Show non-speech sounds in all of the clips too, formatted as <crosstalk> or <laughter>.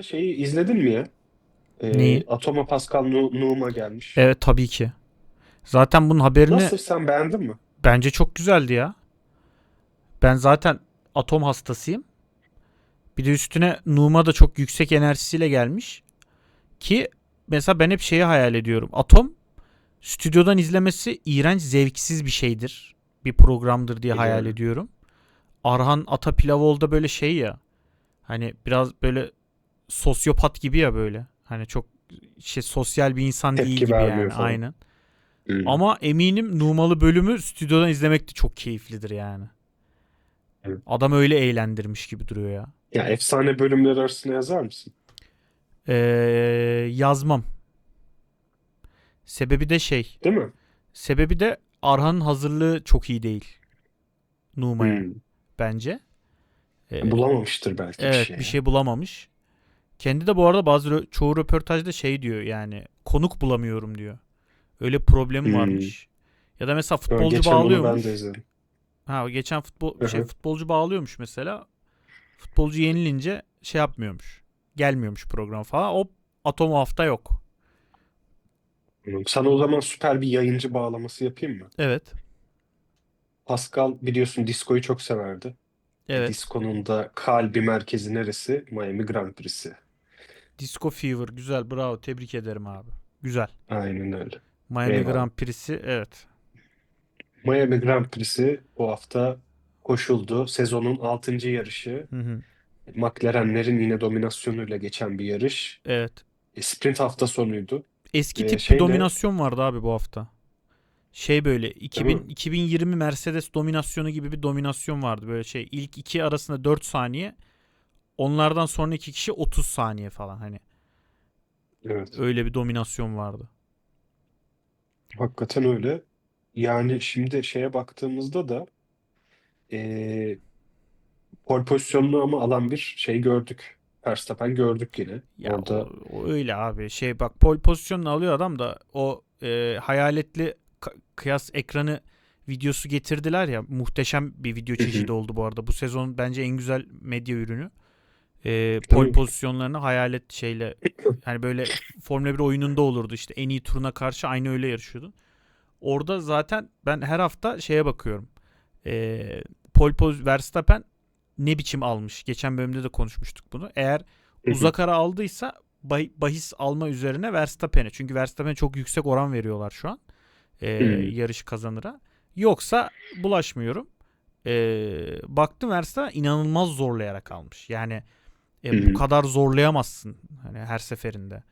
hafta şeyi izledin mi ya? Ee, Neyi? Atoma Pascal Nu- Numa gelmiş. Evet tabii ki. Zaten bunun haberini Nasıl sen beğendin mi? bence çok güzeldi ya. Ben zaten atom hastasıyım. Bir de üstüne Numa da çok yüksek enerjisiyle gelmiş. Ki mesela ben hep şeyi hayal ediyorum. Atom stüdyodan izlemesi iğrenç zevksiz bir şeydir. Bir programdır diye hayal ediyorum. Arhan Atapilavoğlu da böyle şey ya. Hani biraz böyle sosyopat gibi ya böyle. Hani çok şey sosyal bir insan değil Tepki gibi vermiyor yani. falan. Aynen. Hmm. Ama eminim Numalı bölümü stüdyodan izlemek de çok keyiflidir yani. Evet. Adam öyle eğlendirmiş gibi duruyor ya. Ya efsane bölümler arasına yazar mısın? Ee, yazmam. Sebebi de şey. Değil mi? Sebebi de Arhan'ın hazırlığı çok iyi değil. Numa'ya Hmm. bence. Ee, Bulamamıştır belki evet bir şey. bir şey bulamamış. Kendi de bu arada bazı rö- çoğu röportajda şey diyor yani konuk bulamıyorum diyor. Öyle problemi Hmm. varmış. Ya da mesela futbolcu Geçen onu ben bağlıyormuş. de izledim. Ha geçen futbol şey futbolcu bağlıyormuş mesela. Futbolcu yenilince şey yapmıyormuş. Gelmiyormuş program falan. O atom hafta yok. Sana o zaman süper bir yayıncı bağlaması yapayım mı? Evet. Pascal biliyorsun diskoyu çok severdi. Evet. Diskonun da kalbi merkezi neresi? Miami Grand Prix'si. Disco Fever güzel bravo tebrik ederim abi. Güzel. Aynen öyle. Miami Eyvallah. Grand Prix'si evet. Miami Grand Prix'si bu hafta koşuldu. Sezonun 6. yarışı. Hı hı. McLaren'lerin yine dominasyonuyla geçen bir yarış. Evet. E, Sprint hafta sonuydu. Eski Ee, tip bir şeyle- dominasyon vardı abi bu hafta. Şey böyle 2000 mi? 2020 Mercedes dominasyonu gibi bir dominasyon vardı böyle şey. İlk iki arasında 4 saniye. Onlardan sonraki kişi 30 saniye falan hani. Evet. Öyle bir dominasyon vardı. Hakikaten öyle. Yani şimdi şeye baktığımızda da e, pole pozisyonunu ama alan bir şey gördük. Verstappen gördük yine. Ya Orada o, o öyle abi. Şey bak pole pozisyonunu alıyor adam da o e, hayaletli kıyas ekranı videosu getirdiler ya. Muhteşem bir video çeşidi oldu bu arada. Bu sezon bence en güzel medya ürünü. E, Tabii. pozisyonlarını hayalet şeyle <clears throat> hani böyle Formula 1 oyununda olurdu işte en iyi turuna karşı aynı öyle yarışıyordu. Orada zaten ben her hafta şeye bakıyorum. E, pole poz Verstappen ne biçim almış? Geçen bölümde de konuşmuştuk bunu. Eğer uzak ara aldıysa bah- bahis alma üzerine Verstappen'e. Çünkü Verstappen'e çok yüksek oran veriyorlar şu an. Hmm. yarışı kazanıra. Yoksa bulaşmıyorum. Ee, baktım Verstappen inanılmaz zorlayarak almış. Yani e, bu kadar zorlayamazsın hani her seferinde.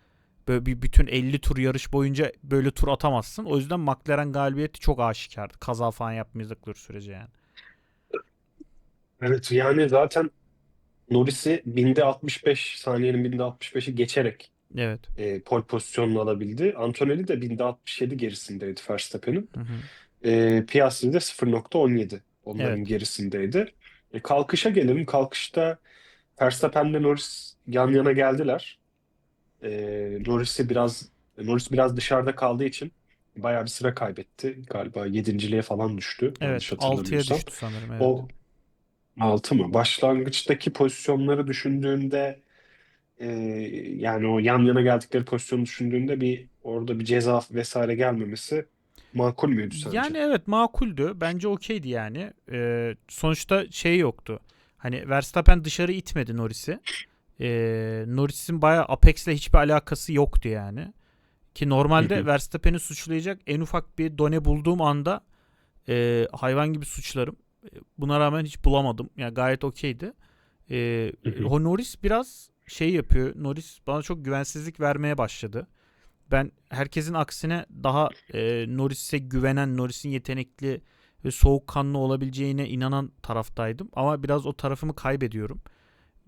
Böyle bir bütün 50 tur yarış boyunca böyle tur atamazsın. O yüzden McLaren galibiyeti çok aşikardı. Kaza falan yapmadıkları sürece yani. evet yani zaten Norris'i binde 65 saniyenin binde 65'i geçerek Evet. e, pole pozisyonunu alabildi. Antonelli de binde 67 gerisindeydi Verstappen'in. Hı hı. E, Piastri de 0.17 onların Evet. gerisindeydi. E, kalkışa gelelim. Kalkışta Verstappen'le Norris yan yana geldiler. E, Norris'i biraz Norris biraz dışarıda kaldığı için bayağı bir sıra kaybetti. Galiba yedinciliğe falan düştü. Evet. Yanlış 6'ya hatırlamıyorsam. düştü sanırım. Evet. O 6 mı? Başlangıçtaki pozisyonları düşündüğünde e, yani o yan yana geldikleri pozisyonu düşündüğünde bir orada bir ceza vesaire gelmemesi makul müydü sence? Yani evet makuldü. Bence okeydi yani. Ee, sonuçta şey yoktu. Hani Verstappen dışarı itmedi Norris'i. Ee, Norris'in bayağı Apex'le hiçbir alakası yoktu yani. Ki normalde. Verstappen'i suçlayacak en ufak bir done bulduğum anda e, hayvan gibi suçlarım. E, Buna rağmen hiç bulamadım. Yani gayet okeydi. O Norris biraz şey yapıyor. Norris bana çok güvensizlik vermeye başladı. Ben herkesin aksine daha e, Norris'e güvenen, Norris'in yetenekli ve soğukkanlı olabileceğine inanan taraftaydım. Ama biraz o tarafımı kaybediyorum.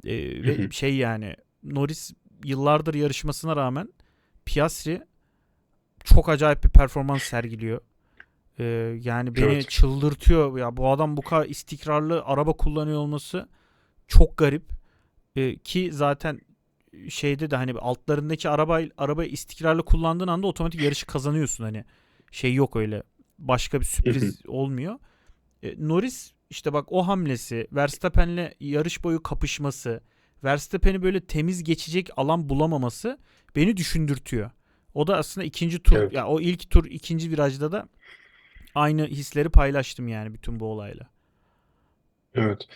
E, ve şey yani Norris yıllardır yarışmasına rağmen Piastri çok acayip bir performans sergiliyor. E, yani beni Evet. çıldırtıyor. Ya bu adam bu kadar istikrarlı araba kullanıyor olması çok garip. E, ki zaten şeyde de hani altlarındaki araba arabayı istikrarlı kullandığın anda otomatik yarışı kazanıyorsun hani. Şey yok öyle. Başka bir sürpriz olmuyor. E, Norris işte bak o hamlesi, Verstappen'le yarış boyu kapışması, Verstappen'i böyle temiz geçecek alan bulamaması beni düşündürtüyor. O da aslında ikinci tur Evet. ya o ilk tur ikinci virajda da aynı hisleri paylaştım yani bütün bu olayla. Evet.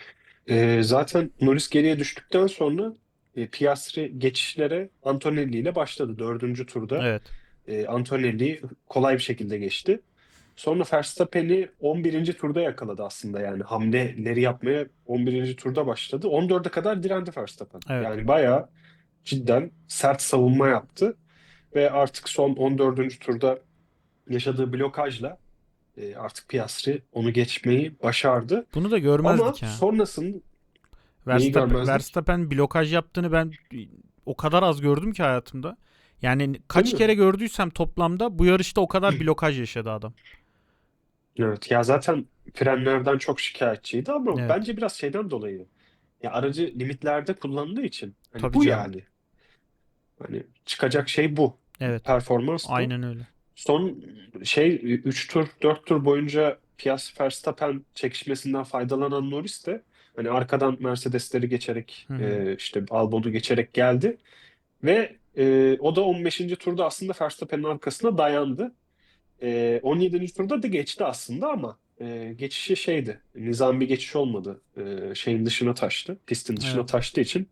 Ee, zaten Norris geriye düştükten sonra e, Piastri geçişlere Antonelli ile başladı. Dördüncü turda Evet. e, Antonelli kolay bir şekilde geçti. Sonra Verstappen'i 11. turda yakaladı aslında yani hamleleri yapmaya 11. turda başladı. 14'e kadar direndi Verstappen. Evet. Yani bayağı cidden sert savunma yaptı ve artık son 14. turda yaşadığı blokajla e, artık Piastri onu geçmeyi başardı. Bunu da Ama görmezdik ha. sonrasında Neyi Verstappen? Verstappen blokaj yaptığını ben o kadar az gördüm ki hayatımda. Yani kaç Değil mi? kere gördüysem toplamda bu yarışta o kadar <clears throat> blokaj yaşadı adam. Evet ya zaten frenlerden çok şikayetçiydi ama Evet. bence biraz şeyden dolayı. Ya aracı limitlerde kullandığı için. Hani Tabii bu canım. yani. Hani çıkacak şey bu. Evet. Performans bu. Aynen öyle. Son şey 3 tur 4 tur boyunca Piastri Verstappen çekişmesinden faydalanan Norris de hani arkadan Mercedesleri geçerek Hı hı. e, işte Albon'u geçerek geldi ve e, o da 15. turda aslında Verstappen'in arkasına dayandı. E, 17. turda da geçti aslında ama e, geçişi şeydi. Nizami bir geçiş olmadı. E, şeyin dışına taştı. Pistin dışına Evet. taştığı için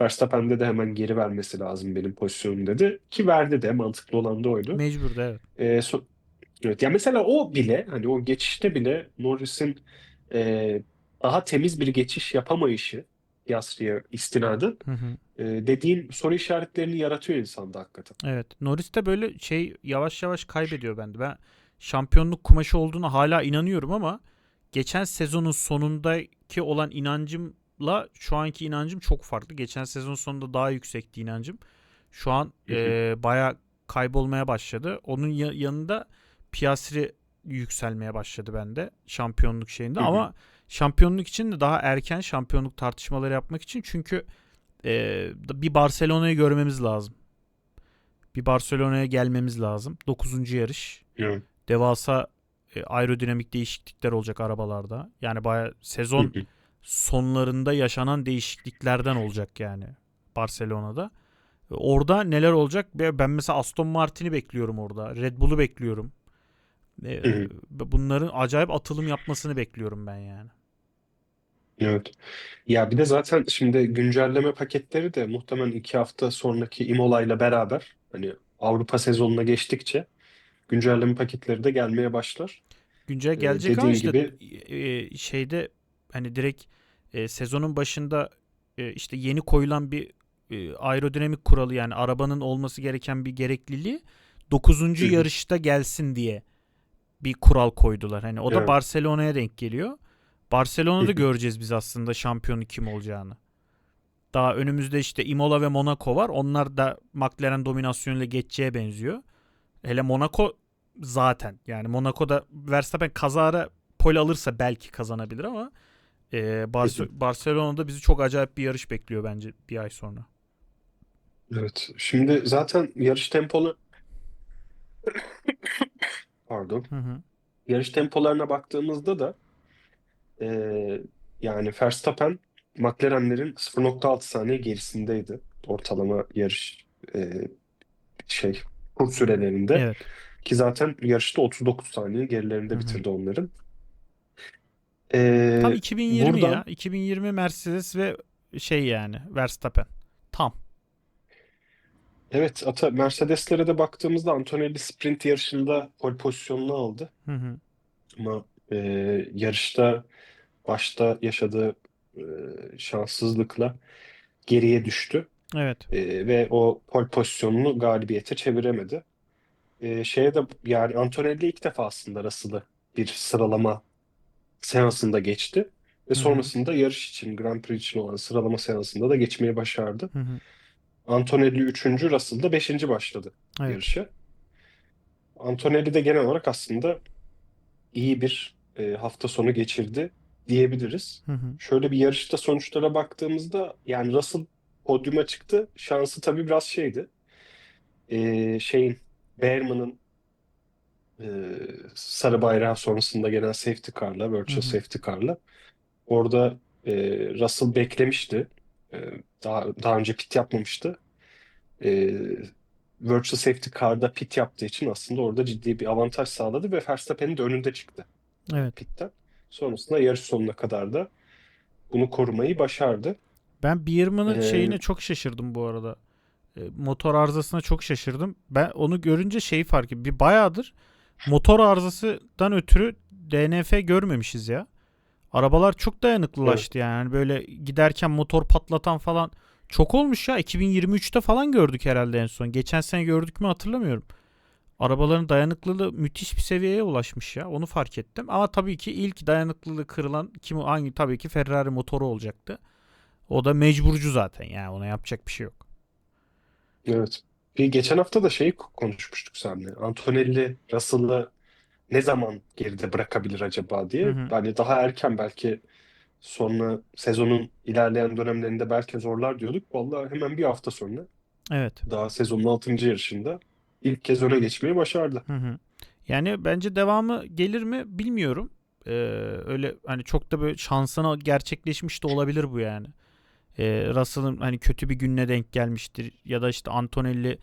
Verstappen'de de hemen geri vermesi lazım benim pozisyonum dedi. Ki verdi de mantıklı olan da oydu. Mecbur da evet. E, so- evet ya mesela o bile hani o geçişte bile Norris'in e, daha temiz bir geçiş yapamayışı Piastri'ye istinaden Hı hı. E, dediğin soru işaretlerini yaratıyor insanda hakikaten. Evet. Norris de böyle şey yavaş yavaş kaybediyor bende. Ben şampiyonluk kumaşı olduğuna hala inanıyorum ama geçen sezonun sonundaki olan inancımla şu anki inancım çok farklı. Geçen sezon sonunda daha yüksekti inancım. Şu an e, baya kaybolmaya başladı. Onun ya- yanında Piastri yükselmeye başladı bende şampiyonluk şeyinde ama şampiyonluk için de daha erken şampiyonluk tartışmaları yapmak için çünkü e, bir Barcelona'yı görmemiz lazım. Bir Barcelona'ya gelmemiz lazım. 9. yarış. Evet. Devasa e, aerodinamik değişiklikler olacak arabalarda. Yani baya sezon sonlarında yaşanan değişikliklerden olacak yani Barcelona'da. E, Orada neler olacak? Ben mesela Aston Martin'i bekliyorum orada. Red Bull'u bekliyorum. E. Bunların acayip atılım yapmasını bekliyorum ben yani. Evet. Ya bir de zaten şimdi güncelleme paketleri de muhtemelen iki hafta sonraki Imola ile beraber hani Avrupa sezonuna geçtikçe güncelleme paketleri de gelmeye başlar. Güncel Ee, gelecek ama dediğin işte gibi e, şeyde hani direkt e, sezonun başında e, işte yeni koyulan bir e, aerodinamik kuralı yani arabanın olması gereken bir gerekliliği 9. Hı hı. yarışta gelsin diye bir kural koydular. Hani o da Evet. Barcelona'ya denk geliyor. Barcelona'da göreceğiz biz aslında şampiyonu kim olacağını. Daha önümüzde işte Imola ve Monaco var. Onlar da McLaren dominasyonuyla geçeceğe benziyor. Hele Monaco zaten yani Monaco'da Verstappen kazara pole alırsa belki kazanabilir ama e, Barce- Barcelona'da bizi çok acayip bir yarış bekliyor bence bir ay sonra. Evet. Şimdi zaten yarış tempolu <coughs> pardon. Hı hı. Yarış tempolarına baktığımızda da eee, yani Verstappen McLaren'lerin 0.6 saniye gerisindeydi ortalama yarış eee, şey tur sürelerinde Evet. ki zaten yarışta 39 saniye gerilerinde hı. bitirdi onların. Tam Eee 2020 buradan ya. 2020 Mercedes ve şey yani Verstappen. Tam. evet ata Mercedes'lere de baktığımızda Antonelli sprint yarışında pole pozisyonunu aldı Hı hı. ama eee, yarışta başta yaşadığı eee, şanssızlıkla geriye düştü. Evet. Ee, ve o pole pozisyonunu galibiyete çeviremedi. Ee, şeye de yani Antonelli ilk defa aslında Russell'ı bir sıralama seansında geçti. Ve sonrasında yarış için, Grand Prix için olan sıralama seansında da geçmeyi başardı. Hı hı. Antonelli 3. Russell da 5. başladı Evet. yarışa. Antonelli de genel olarak aslında iyi bir e, hafta sonu geçirdi diyebiliriz. Hı hı. Şöyle bir yarışta sonuçlara baktığımızda yani Russell podyuma çıktı. Şansı tabii biraz şeydi. Ee, şeyin Behrman'ın e, sarı bayrağı sonrasında gelen safety car'la, Hı virtual hı. safety car'la orada e, Russell beklemişti e, daha daha önce pit yapmamıştı. E, Virtual Safety Car'da pit yaptığı için aslında orada ciddi bir avantaj sağladı ve Verstappen'in de önünde çıktı Evet. pitten. Sonrasında yarış sonuna kadar da bunu korumayı başardı. Ben Biermann'ın Ee, şeyine çok şaşırdım bu arada. E, motor arızasına çok şaşırdım. Ben onu görünce şeyi fark ettim. Bir bayağıdır motor arızasından ötürü DNF görmemişiz ya. Arabalar çok dayanıklılaştı yani. Yani böyle giderken motor patlatan falan çok olmuş ya. 2023'te falan gördük herhalde en son. Geçen sene gördük mü hatırlamıyorum. Arabaların dayanıklılığı müthiş bir seviyeye ulaşmış ya. Onu fark ettim. Ama tabii ki ilk dayanıklılığı kırılan kim hangi tabii ki Ferrari motoru olacaktı. O da mecburcu zaten yani ona yapacak bir şey yok. Evet. Bir geçen hafta da şeyi konuşmuştuk seninle. Antonelli Russell'ı ne zaman geride bırakabilir acaba diye. Hı hı. Hani daha erken belki sonra sezonun ilerleyen dönemlerinde belki zorlar diyorduk. Vallahi hemen bir hafta sonra Evet. daha sezonun 6. yarışında ilk kez öne geçmeyi başardı. Hı hı. Yani bence devamı gelir mi bilmiyorum. Ee, öyle hani çok da böyle şansına gerçekleşmiş de olabilir bu yani. Ee, Russell'ın hani kötü bir gününe denk gelmiştir ya da işte Antonelli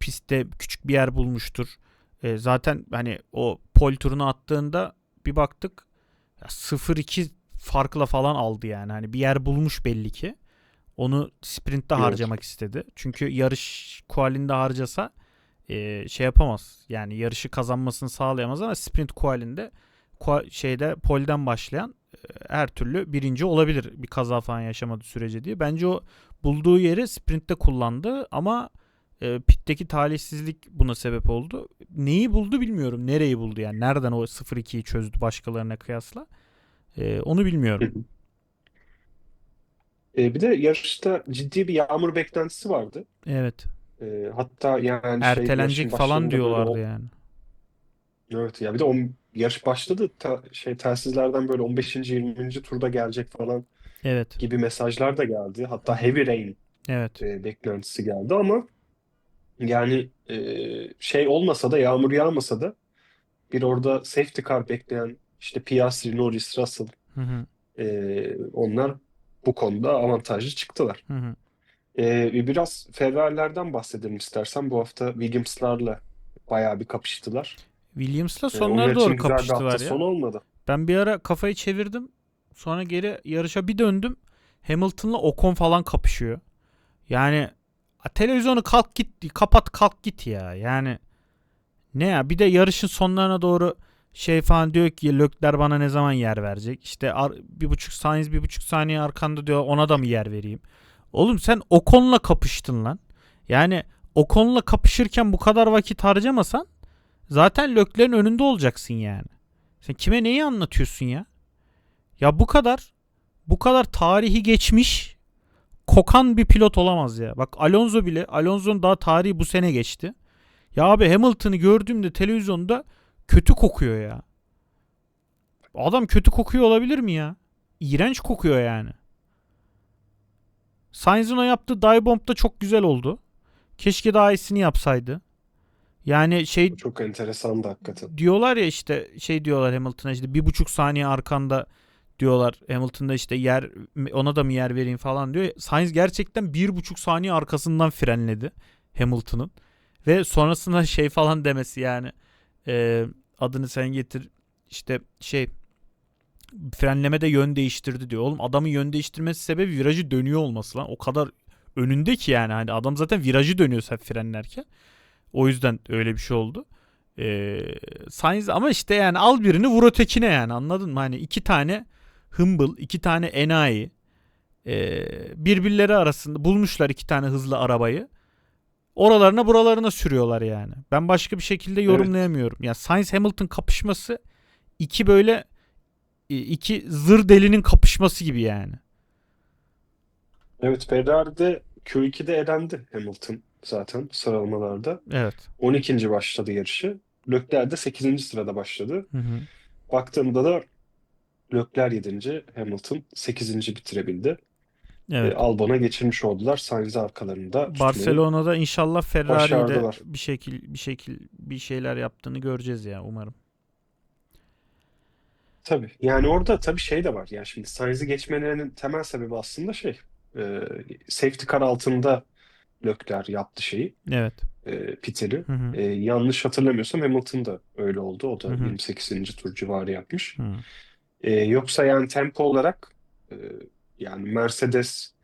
pistte küçük bir yer bulmuştur. Ee, zaten hani o pol turunu attığında bir baktık ya 0-2 farkla falan aldı yani. Hani bir yer bulmuş belli ki. Onu sprintte Evet. harcamak istedi. Çünkü yarış kualinde harcasa e, şey yapamaz. Yani yarışı kazanmasını sağlayamaz ama sprint kualinde kua- şeyde polden başlayan her türlü birinci olabilir bir kaza falan yaşamadığı sürece diye. Bence o bulduğu yeri sprintte kullandı ama e, pitteki talihsizlik buna sebep oldu. Neyi buldu bilmiyorum. Nereyi buldu yani? Nereden o 0-2'yi çözdü başkalarına kıyasla? E, onu bilmiyorum. E, bir de yarışta ciddi bir yağmur beklentisi vardı. Evet. E, hatta yani şey Ertelenecek falan başlarında böyle diyorlardı o- yani. Evet ya bir de o yarış başladı ta- şey telsizlerden böyle 15. 20. turda gelecek falan Evet. gibi mesajlar da geldi. Hatta heavy rain Evet. e, beklentisi geldi ama yani e, şey olmasa da yağmur yağmasa da bir orada safety car bekleyen işte Piastri, Norris, Russell Hı hı. e, onlar bu konuda avantajlı çıktılar. Hı hı. E, biraz Ferrari'lerden bahsedelim istersen. Bu hafta Williams'larla bayağı bir kapıştılar. Williams'la E, onlar sonlara için doğru kapıştılar ya. sonu olmadı. Ben bir ara kafayı çevirdim. Sonra geri yarışa bir döndüm. Hamilton'la Ocon falan kapışıyor. Yani televizyonu kalk git kapat kalk git ya. Yani ne ya bir de yarışın sonlarına doğru şey falan diyor ki Lökler bana ne zaman yer verecek? İşte ar- bir buçuk saniye bir buçuk saniye arkanda diyor ona da mı yer vereyim? Oğlum sen Ocon'la kapıştın lan. Yani Ocon'la kapışırken bu kadar vakit harcamasan zaten Lökler'in önünde olacaksın yani. Sen kime neyi anlatıyorsun ya? Ya bu kadar bu kadar tarihi geçmiş kokan bir pilot olamaz ya. Bak Alonso bile Alonso'nun daha tarihi bu sene geçti. Ya abi Hamilton'ı gördüğümde televizyonda kötü kokuyor ya. Adam kötü kokuyor olabilir mi ya? İğrenç kokuyor yani. Sainz'ın o yaptığı dive bomb da çok güzel oldu. Keşke daha iyisini yapsaydı. Yani şey çok enteresandı hakikaten. diyorlar ya işte şey diyorlar Hamilton'a işte bir buçuk saniye arkanda diyorlar Hamilton'da işte yer ona da mı yer vereyim falan diyor. Sainz gerçekten bir buçuk saniye arkasından frenledi Hamilton'ın ve sonrasında şey falan demesi yani e, adını sen getir işte şey frenleme de yön değiştirdi diyor. Oğlum adamın yön değiştirmesi sebebi virajı dönüyor olması lan. O kadar önünde ki yani hani adam zaten virajı dönüyor sen frenlerken. O yüzden öyle bir şey oldu. Ee, Sainz ama işte yani al birini vur ötekine yani anladın mı? Hani iki tane hımbıl, iki tane enayi ee, birbirleri arasında bulmuşlar iki tane hızlı arabayı. Oralarına buralarına sürüyorlar yani. Ben başka bir şekilde yorumlayamıyorum. Ya Sainz Hamilton kapışması iki böyle e, iki zır delinin kapışması gibi yani. Evet Ferrari'de Q2'de elendi Hamilton zaten sıralamalarda. Evet. 12. başladı yarışı. Leclerc de 8. sırada başladı. Hı hı. Baktığımda da Leclerc 7. Hamilton 8. bitirebildi. Evet. E, Albon'a geçirmiş oldular. Sainz'i arkalarında Barcelona'da inşallah Ferrari'de bir şekil bir şekil bir şeyler yaptığını göreceğiz ya umarım. Tabii. Yani orada tabii şey de var. Yani şimdi Sainz'i geçmelerinin temel sebebi aslında şey. e, safety car altında Leclerc yaptı şeyi, Evet. e. Hı hı. E, yanlış hatırlamıyorsam Hamilton da öyle oldu. O da Hı hı. 28. tur civarı yapmış. Hı. E, yoksa yani tempo olarak e, yani Mercedes,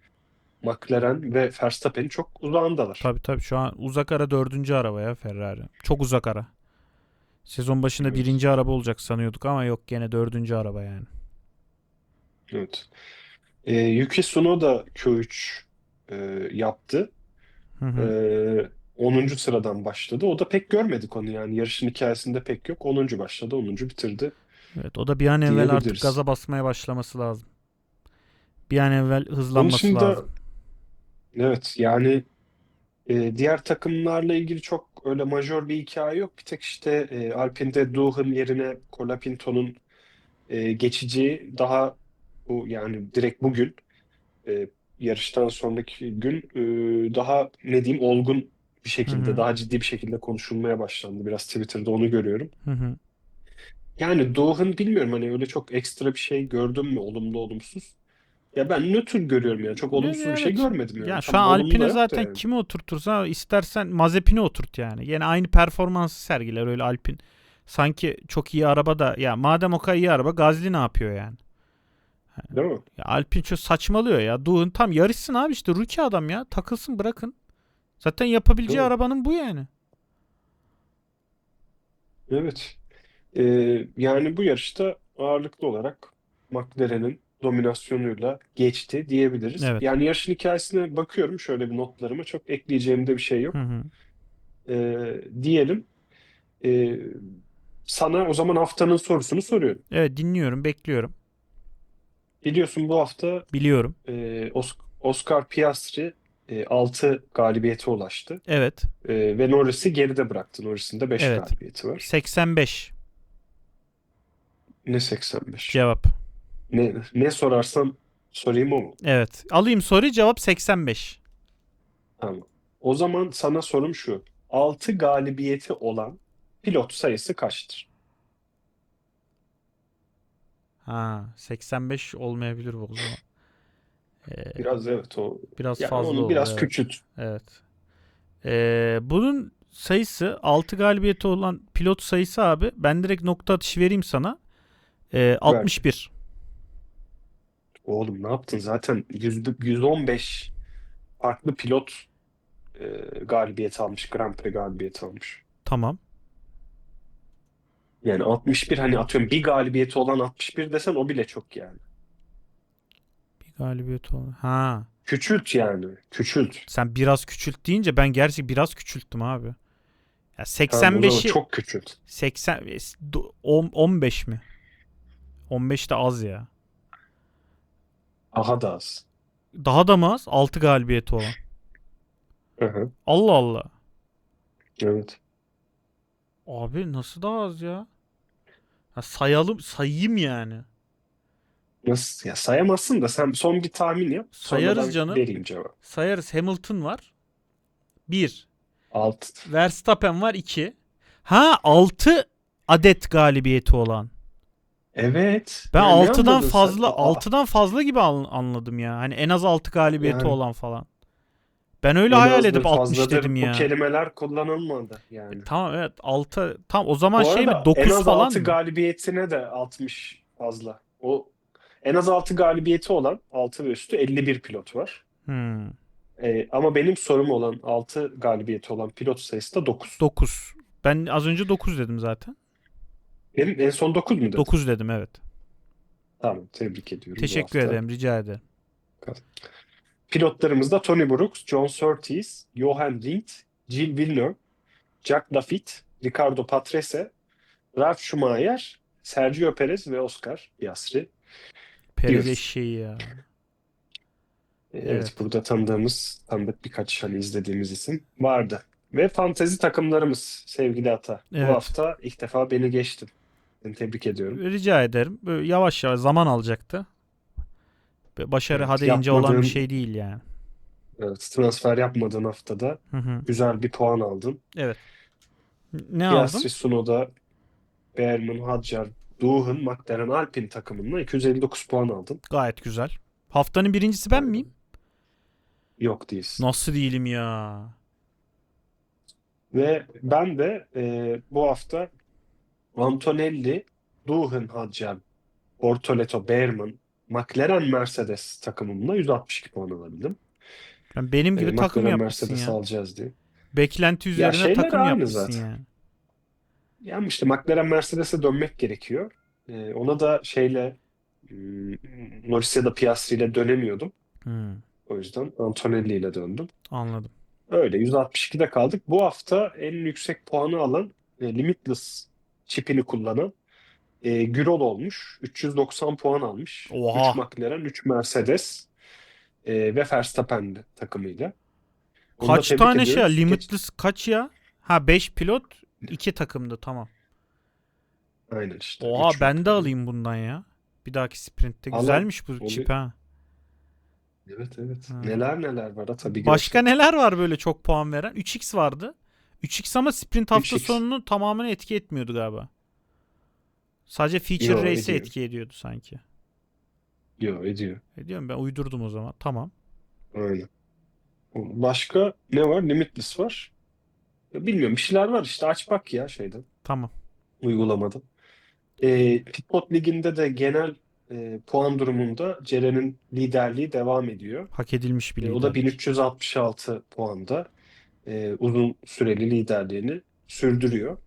McLaren ve Verstappen'in çok uzağındalar. Tabii tabii şu an uzak ara dördüncü araba ya Ferrari. Çok uzak ara. Sezon başında Evet. birinci araba olacak sanıyorduk ama yok gene dördüncü araba yani. Evet. E, Yuki Tsunoda Q3 e, yaptı. Hı hı. Ee, 10. sıradan başladı. O da pek görmedik onu yani. Yarışın hikayesinde pek yok. 10. başladı, 10. bitirdi. Evet o da bir an evvel artık gaza basmaya başlaması lazım. Bir an evvel Onun hızlanması dışında lazım. evet yani e, diğer takımlarla ilgili çok öyle majör bir hikaye yok. Bir tek işte e, Alpine'de Doohan yerine Colapinto'nun e, geçici daha bu yani direkt bugün e, yarıştan sonraki gün e, daha ne diyeyim olgun bir şekilde Hı hı. daha ciddi bir şekilde konuşulmaya başlandı. Biraz Twitter'da onu görüyorum. Hı hı. Yani Doğan bilmiyorum hani öyle çok ekstra bir şey gördüm mü olumlu olumsuz. Ya ben nötr görüyorum yani çok olumsuz bir şey Evet. görmedim yani. Ya şu an Alpine zaten yani. kimi oturtursa istersen Mazepin'i oturt yani. Yine aynı performansı sergiler öyle Alpin. Sanki çok iyi araba da ya madem o kadar iyi araba Gazli ne yapıyor yani? Değil mi? Ya Alpin çok saçmalıyor ya. Doğun tam yarışsın abi işte rookie adam ya. Takılsın bırakın. Zaten yapabileceği Doğru. arabanın bu yani. Evet. Ee, yani bu yarışta ağırlıklı olarak McLaren'in dominasyonuyla geçti diyebiliriz. Evet. Yani yarışın hikayesine bakıyorum şöyle bir notlarıma çok ekleyeceğim de bir şey yok. Hı hı. Ee, diyelim. Ee, sana o zaman haftanın sorusunu soruyorum. Evet dinliyorum, bekliyorum. Biliyorsun bu hafta Biliyorum. e, Os- Oscar Piastri 6 galibiyete ulaştı. Evet. E, ve Norris'i geride bıraktı. Norris'in de 5 Evet. galibiyeti var. 85 Ne 85? cevap. Ne, ne sorarsam sorayım o mu? Evet. Alayım soruyu cevap 85. Tamam. O zaman sana sorum şu. 6 galibiyeti olan pilot sayısı kaçtır? Ha, 85 olmayabilir bu o zaman. Ee, Biraz evet o. biraz Yani fazla onu oldu. biraz evet. küçült. Evet. Ee, bunun sayısı 6 galibiyeti olan pilot sayısı abi. Ben direkt nokta atışı vereyim sana. Ee, 61. Oğlum ne yaptın? Zaten yüzde, 115 farklı pilot e, galibiyet almış. Grand Prix galibiyeti almış. Tamam. Yani 61 hani atıyorum bir galibiyeti olan 61 desen o bile çok yani. Bir galibiyet olan. Ha. Küçült yani. Küçült. Sen biraz küçült deyince ben gerçi biraz küçülttüm abi. Ya Tamam, o zaman 85'i çok küçült. 80 do- on- 15 mi? 15 de az ya. Daha da az. Daha da mı az? 6 galibiyeti olan. Hı hı. Allah Allah. Evet. Abi nasıl daha az ya? Ha, sayalım sayayım yani. Nasıl? Ya sayamazsın da sen son bir tahmin yap. Sayarız canım. vereyim cevap. Sayarız. Hamilton var. 1. 6. Verstappen var 2. Ha 6 adet galibiyeti olan. Evet. Ben Yani ne 6'dan anladın sen? fazla Aa, 6'dan fazla gibi an- anladım ya. Hani en az 6 galibiyeti Yani. olan falan. Ben öyle en hayal edip 60 fazladır. dedim Bu ya. kelimeler kullanılmadı yani. Tamam evet 6 tam o zaman Bu şey mi arada 9 en az falan 6 mı? galibiyetine de 60 fazla. O en az 6 galibiyeti olan 6 ve üstü 51 pilot var. Hmm. Ee, ama benim sorum olan 6 galibiyeti olan pilot sayısı da 9. 9. Ben az önce 9 dedim zaten. Benim en son 9 mu dedim? 9 dedim evet. Tamam, tebrik ediyorum bu Teşekkür ederim. Rica ederim. Pilotlarımız da Tony Brooks, John Surtees, Johan Rindt, Gilles Villeneuve, Jacques Lafitte, Ricardo Patrese, Ralf Schumacher, Sergio Perez ve Oscar Piastri. Perez eşeği ya. Evet, Evet. burada tanıdığımız, tanıdık birkaç hani izlediğimiz isim vardı. Ve fantezi takımlarımız sevgili Ata. Bu Evet. hafta ilk defa beni geçtin. Seni tebrik ediyorum. Rica ederim. Böyle yavaş yavaş zaman alacaktı. Başarı Evet, ha deyince olan bir şey değil yani. Evet, transfer yapmadığın haftada Hı hı. güzel bir puan aldın. Evet. Ne aldın? Piastri, Tsunoda, Behrman, Hadjar, Doohan, McLaren, Alpine takımından 259 puan aldın. Gayet güzel. Haftanın birincisi ben miyim? Yok değilsin. Nasıl değilim ya? Ve ben de e, bu hafta Antonelli, Doohan Hadjar, Bortoleto, Behrman, McLaren Mercedes takımımla 162 puan alabildim. Yani benim gibi E, takım McLaren yapmışsın Mercedes ya. alacağız diye. Beklenti üzerine şeyler takım yapmışsın zaten. yani. Yani işte McLaren Mercedes'e dönmek gerekiyor. E, ona da şeyle hmm, Norris ya da Piastri ile dönemiyordum. Hmm, O yüzden Antonelli ile döndüm. anladım. Öyle 162'de kaldık. Bu hafta en yüksek puanı alan e, Limitless çipini kullanan e, Gürol olmuş. 390 puan almış. Oha. 3 McLaren, 3 Mercedes e, ve Verstappen takımıyla. Onu da Kaç tane şey ya? ediyoruz. Geç- Limitless kaç ya? Ha 5 pilot 2 takımdı tamam. Aynen işte. Oha Üç ben de alayım bundan ya. Bir dahaki sprintte. Güzelmiş bu Oluyor. çip ha. Evet evet. Ha. Neler neler var ha tabii Başka neler var böyle çok puan veren? 3x vardı. 3x ama sprint hafta 3x. sonunu tamamen etki etmiyordu galiba. Sadece feature Yo, race'e etki ediyordu sanki. Yok ediyor. Ediyorum ben uydurdum o zaman. Tamam. Aynen. Başka ne var? Limitless var. Ya Bilmiyorum bir şeyler var işte aç bak ya şeyden. Tamam. uygulamada. E, Pitbot Ligi'nde de genel e, puan durumunda Ceren'in liderliği devam ediyor. Hak edilmiş bir E, o da liderlik. 1366 puanda e, uzun süreli liderliğini sürdürüyor.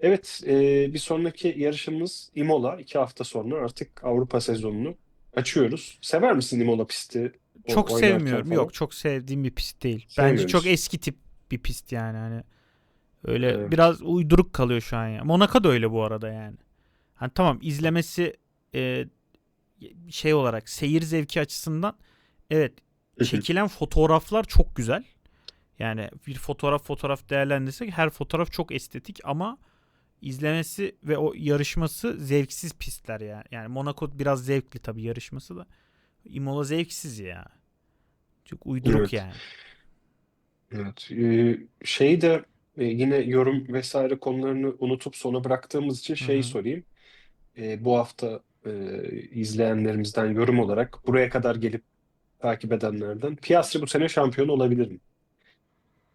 Evet, e, bir sonraki yarışımız Imola. İki hafta sonra artık Avrupa sezonunu açıyoruz. Sever misin Imola pisti? Çok sevmiyorum. falan? Yok çok sevdiğim bir pist değil. Bence çok eski tip bir pist yani hani. Öyle Evet. biraz uyduruk kalıyor şu an ya. Monaco da öyle bu arada yani. Hani tamam izlemesi e, şey olarak seyir zevki açısından evet çekilen fotoğraflar çok güzel. Yani bir fotoğraf fotoğraf değerlendirsek her fotoğraf çok estetik ama izlemesi ve o yarışması zevksiz pistler ya. Yani Monaco biraz zevkli tabii yarışması da. Imola zevksiz ya. Çok uyduruk Evet. yani. Evet. Ee, şeyi de e, yine yorum vesaire konularını unutup sona bıraktığımız için hı. sorayım. Ee, bu hafta e, izleyenlerimizden yorum olarak buraya kadar gelip takip edenlerden Piastri bu sene şampiyon olabilir mi?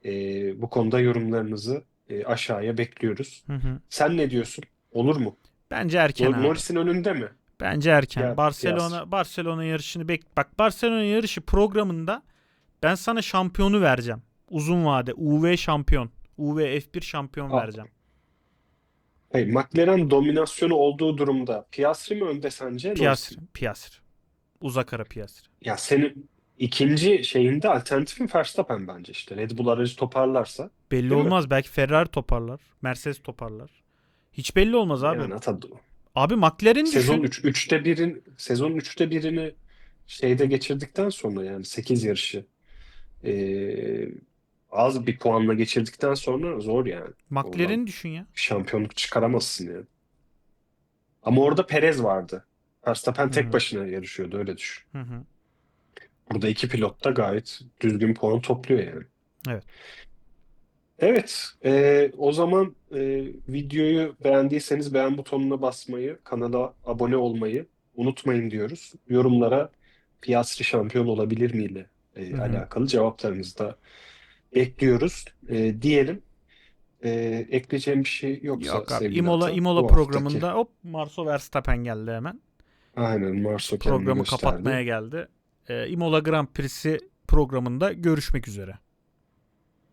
Ee, bu konuda yorumlarınızı e, aşağıya bekliyoruz. Hı hı. Sen ne diyorsun? Olur mu? Bence erken. Norris'in önünde mi? Bence erken. Ya, Barcelona Piastri. Barcelona yarışını bek. Bak Barcelona yarışı programında ben sana şampiyonu vereceğim. Uzun vade UV şampiyon. UV F1 şampiyon Aa. vereceğim. Hayır, McLaren dominasyonu olduğu durumda Piastri mi önde sence? Piastri? Piastri. Uzak ara Piastri. Ya senin ikinci şeyinde alternatifin Verstappen bence işte. Red Bull aracı toparlarsa. Belli Değil mi? olmaz. Belki Ferrari toparlar. Mercedes toparlar. Hiç belli olmaz abi. Yani hatta Abi McLaren sezon düşün. 3 üçte birin sezon 3'te birini şeyde geçirdikten sonra yani 8 yarışı eee, az bir puanla geçirdikten sonra zor yani. McLaren Oradan düşün ya. şampiyonluk çıkaramazsın yani. Ama orada Perez vardı. Verstappen tek başına yarışıyordu öyle düşün. Hı hı. Burada iki pilot da gayet düzgün puan topluyor yani. Evet. Evet, e, o zaman e, videoyu beğendiyseniz beğen butonuna basmayı, kanala abone olmayı unutmayın diyoruz. Yorumlara Piastri şampiyon olabilir mi ile e, alakalı cevaplarınızı da bekliyoruz e, diyelim. E, ekleyeceğim bir şey yoksa Yok abi. Imola Ata, Imola bu haftaki- programında hop Marco Verstappen geldi hemen. aynen Marso Programı gösterdi. kapatmaya geldi. Ee, Imola Grand Prix'si programında görüşmek üzere.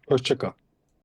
Hoşça kal.